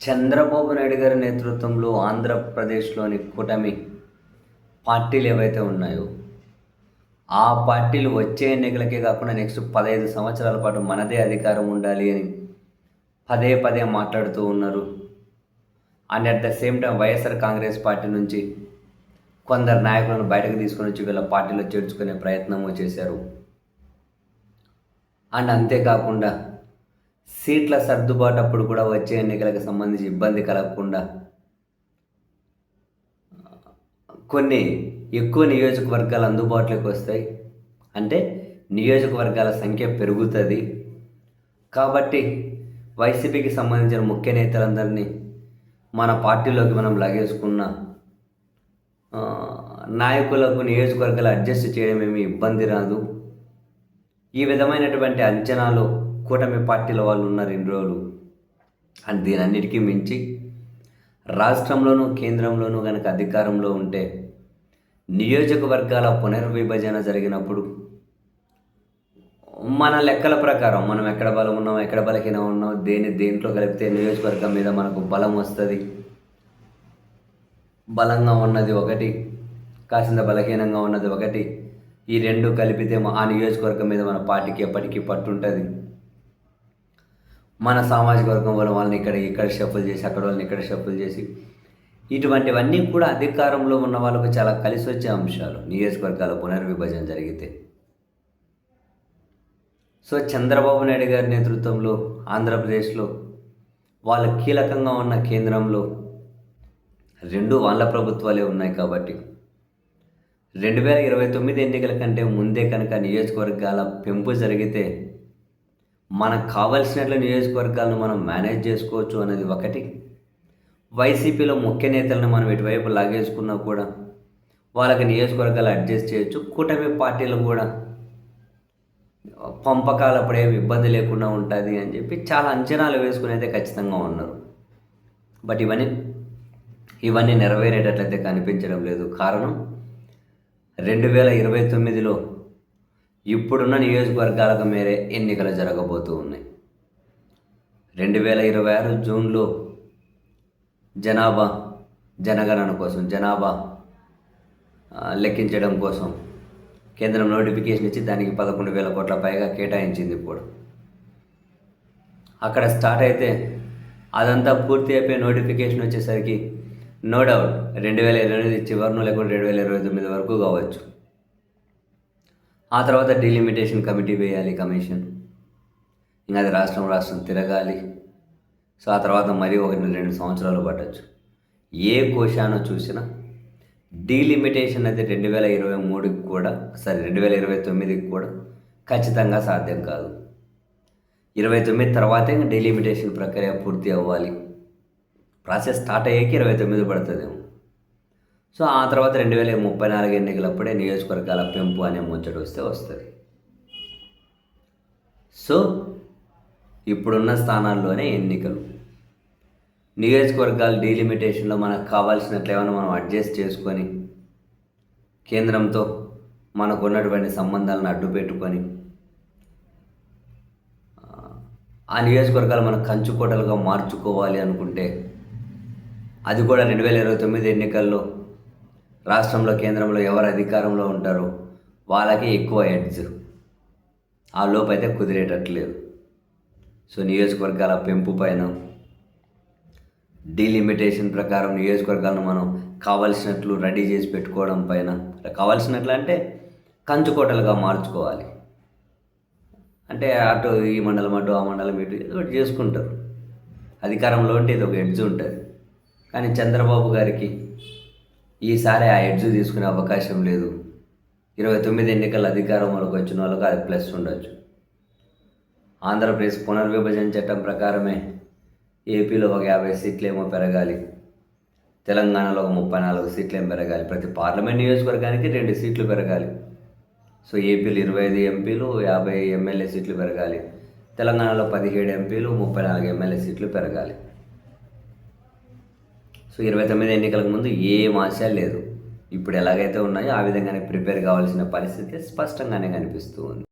చంద్రబాబు నాయుడు గారి నేతృత్వంలో ఆంధ్రప్రదేశ్లోని కూటమి పార్టీలు ఏవైతే ఉన్నాయో ఆ పార్టీలు వచ్చే ఎన్నికలకే కాకుండా నెక్స్ట్ పదహైదు సంవత్సరాల పాటు మనదే అధికారం ఉండాలి అని పదే పదే మాట్లాడుతూ ఉన్నారు. And at the same time YSR Congress party నుంచి కొందరు నాయకులను బయటకు తీసుకొని వచ్చి వీళ్ళ పార్టీలో చేర్చుకునే ప్రయత్నము చేశారు. అండ్ అంతేకాకుండా సీట్ల సర్దుబాటు అప్పుడు కూడా వచ్చే ఎన్నికలకు సంబంధించి ఇబ్బంది కలగకుండా కొన్ని ఎక్కువ నియోజకవర్గాలు అందుబాటులోకి వస్తాయి. అంటే నియోజకవర్గాల సంఖ్య పెరుగుతుంది. కాబట్టి వైసీపీకి సంబంధించిన ముఖ్య నేతలందరినీ మన పార్టీలోకి మనం లాగేసుకున్న నాయకులకు నియోజకవర్గాలు అడ్జస్ట్ చేయడం ఏమి ఇబ్బంది రాదు. ఈ విధమైనటువంటి అంచనాలు కూటమి పార్టీల వాళ్ళు ఉన్నారు ఇన్ని రోజులు. అండ్ దీని అన్నిటికీ మించి రాష్ట్రంలోనూ కేంద్రంలోనూ కనుక అధికారంలో ఉంటే నియోజకవర్గాల పునర్విభజన జరిగినప్పుడు మన లెక్కల ప్రకారం మనం ఎక్కడ బలం ఉన్నాం ఎక్కడ బలహీనం ఉన్నాం దేని దేంట్లో కలిపితే నియోజకవర్గం మీద మనకు బలం వస్తుంది? బలంగా ఉన్నది ఒకటి కాసింత బలహీనంగా ఉన్నది ఒకటి. ఈ రెండు కలిపితే ఆ నియోజకవర్గం మీద మన పార్టీకి ఎప్పటికీ పట్టుంటుంది. మన సామాజిక వర్గం వల్ల వాళ్ళని ఇక్కడ ఇక్కడ షఫుల్ చేసి అక్కడ వాళ్ళని ఇక్కడ షఫుల్ చేసి ఇటువంటివన్నీ కూడా అధికారంలో ఉన్న వాళ్ళకు చాలా కలిసి వచ్చే అంశాలు. నియోజకవర్గాల పునర్విభజన జరిగితే. సో చంద్రబాబు నాయుడు గారి నేతృత్వంలో ఆంధ్రప్రదేశ్లో వాళ్ళ కీలకంగా ఉన్న కేంద్రంలో రెండు వాళ్ళ ప్రభుత్వాలే ఉన్నాయి కాబట్టి రెండు వేల ఇరవై తొమ్మిది ఎన్నికల కంటే ముందే కనుక నియోజకవర్గాల పెంపు జరిగితే మనకు కావలసినట్లు నియోజకవర్గాలను మనం మేనేజ్ చేసుకోవచ్చు అనేది ఒకటి. వైసీపీలో ముఖ్య నేతలను మనం ఎటువైపు లాగేసుకున్నా కూడా వాళ్ళకి నియోజకవర్గాలు అడ్జస్ట్ చేయొచ్చు. కూటమి పార్టీలు కూడా పంపకాలప్పుడు ఏమి ఇబ్బంది లేకుండా ఉంటుంది అని చెప్పి చాలా అంచనాలు వేసుకుని అయితే ఖచ్చితంగా ఉన్నారు. బట్ ఇవన్నీ ఇవన్నీ నెరవేరేటట్లయితే కనిపించడం లేదు. కారణం రెండు వేల ఇరవై తొమ్మిదిలో ఇప్పుడున్న నియోజకవర్గాలకు మేరే ఎన్నికలు జరగబోతూ ఉన్నాయి. రెండు వేల ఇరవై ఆరు జూన్లో జనాభా జనగణన కోసం జనాభా లెక్కించడం కోసం కేంద్రం నోటిఫికేషన్ ఇచ్చి దానికి పదకొండు వేల కోట్ల పైగా కేటాయించింది ఇప్పుడు. అక్కడ స్టార్ట్ అయితే అదంతా పూర్తి అయిపోయి నోటిఫికేషన్ వచ్చేసరికి నో డౌట్ రెండు వేల ఇరవై ఎనిమిది చివరిను లేకుంటే రెండు వేల ఇరవై తొమ్మిది వరకు కావచ్చు. ఆ తర్వాత డిలిమిటేషన్ కమిటీ వేయాలి కమిషన్. ఇంకా అది రాష్ట్రం రాష్ట్రం తిరగాలి. సో ఆ తర్వాత మరీ ఒకటి రెండు సంవత్సరాలు పట్టచ్చు. ఏ కోశానో చూసినా డీలిమిటేషన్ అయితే రెండు వేల ఇరవై మూడుకి కూడా సారీ రెండు వేల ఇరవై తొమ్మిదికి కూడా ఖచ్చితంగా సాధ్యం కాదు. ఇరవై తొమ్మిది తర్వాతే డీలిమిటేషన్ ప్రక్రియ పూర్తి అవ్వాలి. ప్రాసెస్ స్టార్ట్ అయ్యాక ఇరవై తొమ్మిది పడుతుందేమో. సో ఆ తర్వాత రెండు వేల ముప్పై నాలుగు ఎన్నికలప్పుడే నియోజకవర్గాల పెంపు అనే ముచ్చట వస్తే వస్తుంది. సో ఇప్పుడున్న స్థానాల్లోనే ఎన్నికలు. నియోజకవర్గాల డీలిమిటేషన్లో మనకు కావాల్సినట్లు ఏమైనా మనం అడ్జస్ట్ చేసుకొని కేంద్రంతో మనకు ఉన్నటువంటి సంబంధాలను అడ్డు పెట్టుకొని ఆ, ఆ నియోజకవర్గాలు మనం కంచుకోటలుగా మార్చుకోవాలి అనుకుంటే అది కూడా రెండు వేల ఇరవై తొమ్మిది ఎన్నికల్లో రాష్ట్రంలో కేంద్రంలో ఎవరు అధికారంలో ఉంటారో వాళ్ళకి ఎక్కువ ఎడ్జ్. ఆ లోపు అయితే కుదిరేటట్లేదు. సో నియోజకవర్గాల పెంపు పైన డీలిమిటేషన్ ప్రకారం నియోజకవర్గాలను మనం కావలసినట్లు రెడీ చేసి పెట్టుకోవడం పైన కావాల్సినట్లు అంటే కంచుకోటలుగా మార్చుకోవాలి. అంటే అటు ఈ మండలం అటు ఆ మండలం ఇటు ఏదో ఒకటి చేసుకుంటారు. అధికారంలో ఉంటే ఇది ఒక ఎడ్జ్ ఉంటుంది. కానీ చంద్రబాబు గారికి ఈసారి ఆ ఎడ్జ్ తీసుకునే అవకాశం లేదు. ఇరవై తొమ్మిది ఎన్నికల అధికారంలోకి వచ్చిన వాళ్ళకి అది ప్లస్ ఉండొచ్చు. ఆంధ్రప్రదేశ్ పునర్విభజన చట్టం ప్రకారమే ఏపీలో ఒక యాభై సీట్లు ఏమో పెరగాలి. తెలంగాణలో ఒక ముప్పై నాలుగు సీట్లు ఏమో పెరగాలి. ప్రతి పార్లమెంట్ నియోజకవర్గానికి రెండు సీట్లు పెరగాలి. సో ఏపీలో ఇరవై ఐదు ఎంపీలు యాభై ఎమ్మెల్యే సీట్లు పెరగాలి. తెలంగాణలో పదిహేడు ఎంపీలు ముప్పై నాలుగు ఎమ్మెల్యే సీట్లు పెరగాలి. సో ఇరవై తొమ్మిది ఎన్నికలకు ముందు ఏం ఆశ లేదు. ఇప్పుడు ఎలాగైతే ఉన్నాయో ఆ విధంగానే ప్రిపేర్ కావాల్సిన పరిస్థితి స్పష్టంగానే కనిపిస్తూ ఉంది.